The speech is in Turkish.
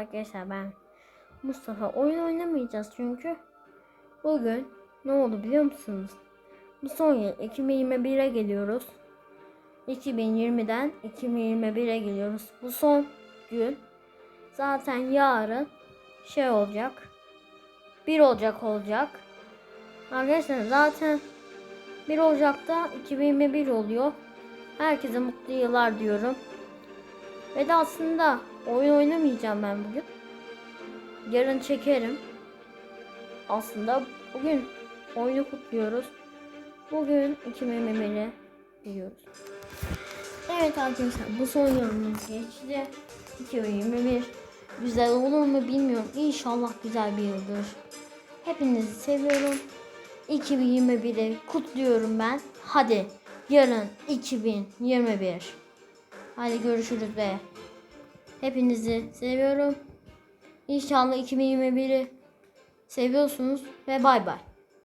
Arkadaşlar ben Mustafa oyun oynamayacağız çünkü bugün ne oldu biliyor musunuz? Bu son yıl 2021'e geliyoruz. 2020'den 2021'e geliyoruz. Bu son gün. Zaten yarın şey olacak. 1 Ocak olacak. Arkadaşlar zaten 1 Ocak'ta 2021 oluyor. Herkese mutlu yıllar diyorum. Ve de aslında oyun oynamayacağım ben bugün. Yarın çekerim. Aslında bugün oyunu kutluyoruz. Bugün 2021'e gidiyoruz. Evet arkadaşlar bu son yorumumuz geçti. 2021 güzel olur mu bilmiyorum. İnşallah güzel bir yıldır. Hepinizi seviyorum. 2021'i kutluyorum ben. Hadi yarın 2021. Hadi görüşürüz be. Hepinizi seviyorum. İnşallah 2021'i seviyorsunuz ve bay bay.